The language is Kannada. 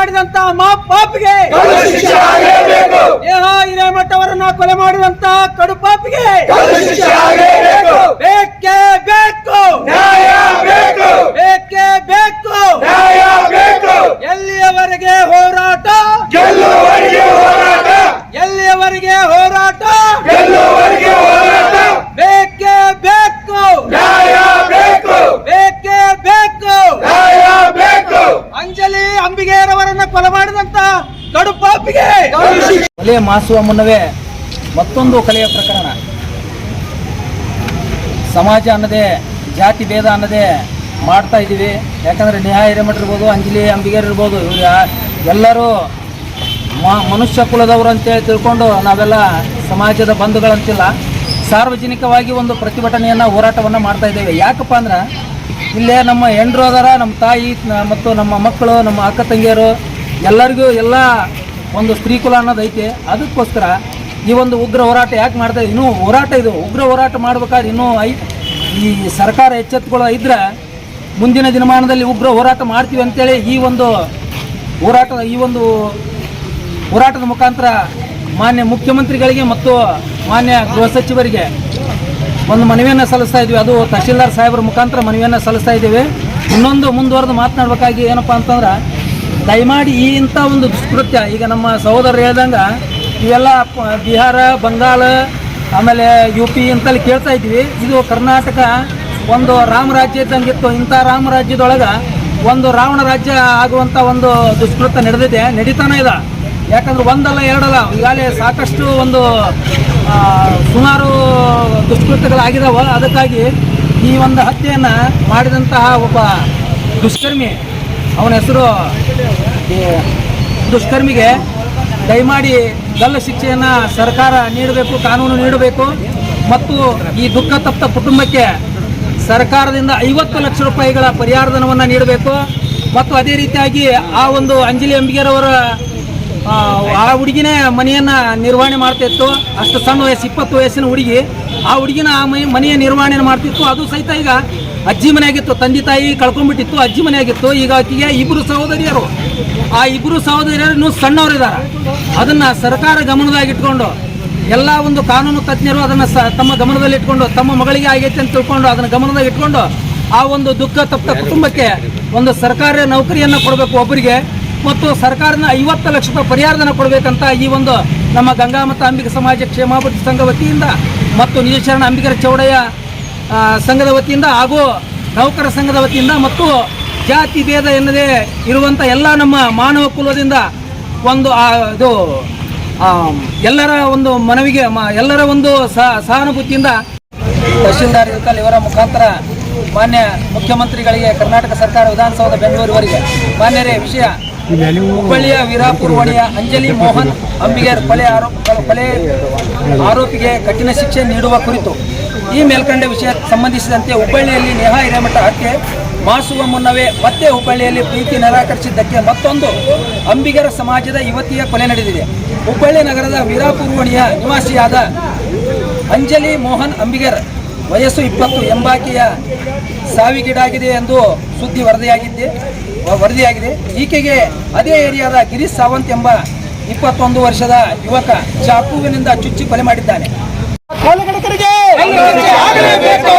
ಮಾಡಿದಂತ ಮಾ ಪಾಪಿಗೆ ದೇಹ ಹಿರೇಮಠ ಅವರನ್ನ ಕೊಲೆ ಮಾಡಿದಂತ ಕಡು ಪಾಪಿಗೆ ಕೊಲೆ ಮಾಸುವ ಮುನ್ನವೇ ಮತ್ತೊಂದು ಕಲೆಯ ಪ್ರಕರಣ. ಸಮಾಜ ಅನ್ನದೇ, ಜಾತಿ ಭೇದ ಅನ್ನದೇ ಮಾಡ್ತಾ ಇದ್ದೀವಿ. ಯಾಕಂದರೆ ನೇಹಾ ಹಿರೇಮಠ ಇರ್ಬೋದು, ಅಂಜಲಿ ಅಂಬಿಗರ್ ಇರ್ಬೋದು, ಇವ್ರು ಎಲ್ಲರೂ ಮನುಷ್ಯ ಕುಲದವರು ಅಂತೇಳಿ ತಿಳ್ಕೊಂಡು ನಾವೆಲ್ಲ ಸಮಾಜದ ಬಂಧುಗಳಂತಿಲ್ಲ. ಸಾರ್ವಜನಿಕವಾಗಿ ಒಂದು ಪ್ರತಿಭಟನೆಯನ್ನು ಹೋರಾಟವನ್ನು ಮಾಡ್ತಾ ಇದ್ದೇವೆ. ಯಾಕಪ್ಪ ಅಂದ್ರೆ, ಇಲ್ಲೇ ನಮ್ಮ ಹೆಂಡ್ರು ಅದರ, ನಮ್ಮ ತಾಯಿ ಮತ್ತು ನಮ್ಮ ಮಕ್ಕಳು, ನಮ್ಮ ಅಕ್ಕ ತಂಗಿಯರು ಎಲ್ಲರಿಗೂ ಎಲ್ಲ ಒಂದು ಸ್ತ್ರೀ ಕುಲ ಅನ್ನೋದು ಐತೆ. ಅದಕ್ಕೋಸ್ಕರ ಈ ಒಂದು ಉಗ್ರ ಹೋರಾಟ ಯಾಕೆ ಮಾಡ್ತಾ ಇನ್ನೂ ಹೋರಾಟ ಇದು. ಉಗ್ರ ಹೋರಾಟ ಮಾಡ್ಬೇಕಾದ್ರೆ ಇನ್ನೂ ಐ ಈ ಸರ್ಕಾರ ಎಚ್ಚೆತ್ತುಕೊಳ್ಳೋ ಇದ್ರೆ ಮುಂದಿನ ದಿನಮಾನದಲ್ಲಿ ಉಗ್ರ ಹೋರಾಟ ಮಾಡ್ತೀವಿ ಅಂತೇಳಿ ಈ ಒಂದು ಹೋರಾಟ ಈ ಒಂದು ಹೋರಾಟದ ಮುಖಾಂತರ ಮಾನ್ಯ ಮುಖ್ಯಮಂತ್ರಿಗಳಿಗೆ ಮತ್ತು ಮಾನ್ಯ ಗೃಹ ಸಚಿವರಿಗೆ ಒಂದು ಮನವಿಯನ್ನು ಸಲ್ಲಿಸ್ತಾ ಇದ್ವಿ. ಅದು ತಹಶೀಲ್ದಾರ್ ಸಾಹೇಬರ ಮುಖಾಂತರ ಮನವಿಯನ್ನು ಸಲ್ಲಿಸ್ತಾ ಇದ್ದೀವಿ. ಇನ್ನೊಂದು ಮುಂದುವರೆದು ಮಾತನಾಡಬೇಕಾಗಿ ಏನಪ್ಪ ಅಂತಂದ್ರೆ ದಯಮಾಡಿ ಈ ಇಂಥ ಒಂದು ದುಷ್ಕೃತ್ಯ, ಈಗ ನಮ್ಮ ಸಹೋದರರು ಹೇಳ್ದಂಗೆ ಇವೆಲ್ಲ ಬಿಹಾರ, ಬಂಗಾಳ, ಆಮೇಲೆ ಯು ಪಿ ಅಂತಲ್ಲಿ ಕೇಳ್ತಾ ಇದ್ವಿ. ಇದು ಕರ್ನಾಟಕ ಒಂದು ರಾಮ ರಾಜ್ಯ ಇದ್ದಂಗಿತ್ತು ಇಂಥ ರಾಮ ರಾಜ್ಯದೊಳಗೆ ಒಂದು ರಾವಣ ರಾಜ್ಯ ಆಗುವಂಥ ಒಂದು ದುಷ್ಕೃತ್ಯ ನಡೆದಿದೆ. ನಡೀತಾನೆ ಇದೆ. ಯಾಕಂದ್ರೆ ಒಂದಲ್ಲ ಎರಡಲ್ಲ, ಈಗಾಗಲೇ ಸಾಕಷ್ಟು ಒಂದು ಸುಮಾರು ದುಷ್ಕೃತ್ಯಗಳಾಗಿದಾವೆ. ಅದಕ್ಕಾಗಿ ಈ ಒಂದು ಹತ್ಯೆಯನ್ನು ಮಾಡಿದಂತಹ ಒಬ್ಬ ದುಷ್ಕರ್ಮಿ ಅವನ ಹೆಸರು ದುಷ್ಕರ್ಮಿಗೆ ದಯಮಾಡಿ ಗಲ್ಲ ಶಿಕ್ಷೆಯನ್ನು ಸರ್ಕಾರ ನೀಡಬೇಕು ಕಾನೂನು ನೀಡಬೇಕು ಮತ್ತು ಈ ದುಃಖ ತಪ್ತ ಕುಟುಂಬಕ್ಕೆ ಸರ್ಕಾರದಿಂದ ಐವತ್ತು ಲಕ್ಷ ರೂಪಾಯಿಗಳ ಪರಿಹಾರಧನವನ್ನು ನೀಡಬೇಕು. ಮತ್ತು ಅದೇ ರೀತಿಯಾಗಿ ಆ ಒಂದು ಅಂಜಲಿ ಅಂಬಿಗೇರವರ ಆ, ಹುಡುಗಿನೇ ಮನೆಯನ್ನು ನಿರ್ವಹಣೆ ಮಾಡ್ತಿತ್ತು ಅಷ್ಟು ಸಣ್ಣ ವಯಸ್ಸು ಇಪ್ಪತ್ತು ವಯಸ್ಸಿನ ಹುಡುಗಿ ಆ ಹುಡುಗಿನ ಆ ಮನೆ ಮನೆಯ ನಿರ್ವಹಣೆ ಮಾಡ್ತಿತ್ತು. ಅದು ಸಹಿತ ಈಗ ಅಜ್ಜಿ ಮನೆಯಾಗಿತ್ತು, ತಂದೆ ತಾಯಿ ಕಳ್ಕೊಂಡ್ಬಿಟ್ಟಿತ್ತು, ಅಜ್ಜಿ ಮನೆಯಾಗಿತ್ತು. ಈಗ ಆಕೆಗೆ ಇಬ್ಬರು ಸಹೋದರಿಯರು. ಆ ಇಬ್ಬರು ಸಹೋದರಿಯರು ಸಣ್ಣವರಿದ್ದಾರೆ. ಅದನ್ನು ಸರ್ಕಾರ ಗಮನದಾಗಿಟ್ಕೊಂಡು ಎಲ್ಲ ಒಂದು ಕಾನೂನು ತಜ್ಞರು ಅದನ್ನು ಸ, ತಮ್ಮ ಗಮನದಲ್ಲಿ ಇಟ್ಕೊಂಡು, ತಮ್ಮ ಮಗಳಿಗೆ ಆಗೈತೆ ಅಂತ ತಿಳ್ಕೊಂಡು ಅದನ್ನು ಗಮನದಾಗ ಇಟ್ಕೊಂಡು, ಆ ಒಂದು ದುಃಖ ತಪ್ಪ ಕುಟುಂಬಕ್ಕೆ ಒಂದು ಸರ್ಕಾರಿ ನೌಕರಿಯನ್ನು ಕೊಡಬೇಕು ಒಬ್ಬರಿಗೆ ಮತ್ತು ಸರ್ಕಾರದ ಐವತ್ತು ಲಕ್ಷ ರೂಪಾಯಿ ಪರಿಹಾರಧನ ಕೊಡಬೇಕಂತ ಈ ಒಂದು ನಮ್ಮ ಗಂಗಾ ಮತ್ತು ಅಂಬಿಕೆ ಸಮಾಜ ಕ್ಷೇಮಾಭಿವೃದ್ಧಿ ಸಂಘ ವತಿಯಿಂದ ಮತ್ತು ನೀಲಶರಣ ಅಂಬಿಕರ ಚೌಡಯ್ಯ ಸಂಘದ ವತಿಯಿಂದ ಹಾಗೂ ನೌಕರ ಸಂಘದ ವತಿಯಿಂದ ಮತ್ತು ಜಾತಿ ಭೇದ ಎನ್ನದೇ ಇರುವಂಥ ಎಲ್ಲ ನಮ್ಮ ಮಾನವ ಕುಲದಿಂದ ಒಂದು ಇದು ಎಲ್ಲರ ಒಂದು ಮನವಿಗೆ ಎಲ್ಲರ ಒಂದು ಸಹ- ಸಹಾನುಭೂತಿಯಿಂದ ತಹಶೀಲ್ದಾರ್ ಇರ್ಕಲ್ ಇವರ ಮುಖಾಂತರ ಮಾನ್ಯ ಮುಖ್ಯಮಂತ್ರಿಗಳಿಗೆ ಕರ್ನಾಟಕ ಸರ್ಕಾರ ವಿಧಾನಸೌಧ ಬೆಂಗಳೂರುವರೆಗೆ ಮಾನ್ಯರೇ, ವಿಷಯ ಹುಬ್ಬಳ್ಳಿಯ ವೀರಾಪುರ ಹೊಣೆಯ ಅಂಜಲಿ ಮೋಹನ್ ಅಂಬಿಗೇರ್ ಕೊಲೆ ಆರೋಪ ಕೊಲೆ ಆರೋಪಿಗೆ ಕಠಿಣ ಶಿಕ್ಷೆ ನೀಡುವ ಕುರಿತು ಈ ಮೇಲ್ಕಂಡ ವಿಷಯ ಸಂಬಂಧಿಸಿದಂತೆ ಹುಬ್ಬಳ್ಳಿಯಲ್ಲಿ ನೇಹಾ ಹಿರೇಮಠ ಹತ್ಯೆ. ಮಾಸುವ ಮುನ್ನವೇ ಮತ್ತೆ ಹುಬ್ಬಳ್ಳಿಯಲ್ಲಿ ಪ್ರೀತಿ ನಿರಾಕರಿಸಿದ್ದಕ್ಕೆ ಮತ್ತೊಂದು ಅಂಬಿಗರ ಸಮಾಜದ ಯುವತಿಯ ಕೊಲೆ ನಡೆದಿದೆ. ಹುಬ್ಬಳ್ಳಿ ನಗರದ ವೀರಾಪುರವಣಿಯ ನಿವಾಸಿಯಾದ ಅಂಜಲಿ ಮೋಹನ್ ಅಂಬಿಗರ್ ವಯಸ್ಸು ಇಪ್ಪತ್ತು ಎಂಬಾಕೆಯ ಸಾವಿಗೀಡಾಗಿದೆ ಎಂದು ಸುದ್ದಿ ವರದಿಯಾಗಿದ್ದೆ, ವರದಿಯಾಗಿದೆ. ಈಕೆಗೆ ಅದೇ ಏರಿಯಾದ ಗಿರೀಶ್ ಸಾವಂತ್ ಎಂಬ ಇಪ್ಪತ್ತೊಂದು ವರ್ಷದ ಯುವಕ ಚಾಕುವಿನಿಂದ ಚುಚ್ಚಿ ಕೊಲೆ ಮಾಡಿದ್ದಾನೆ. ಆಗಲೇಬೇಕು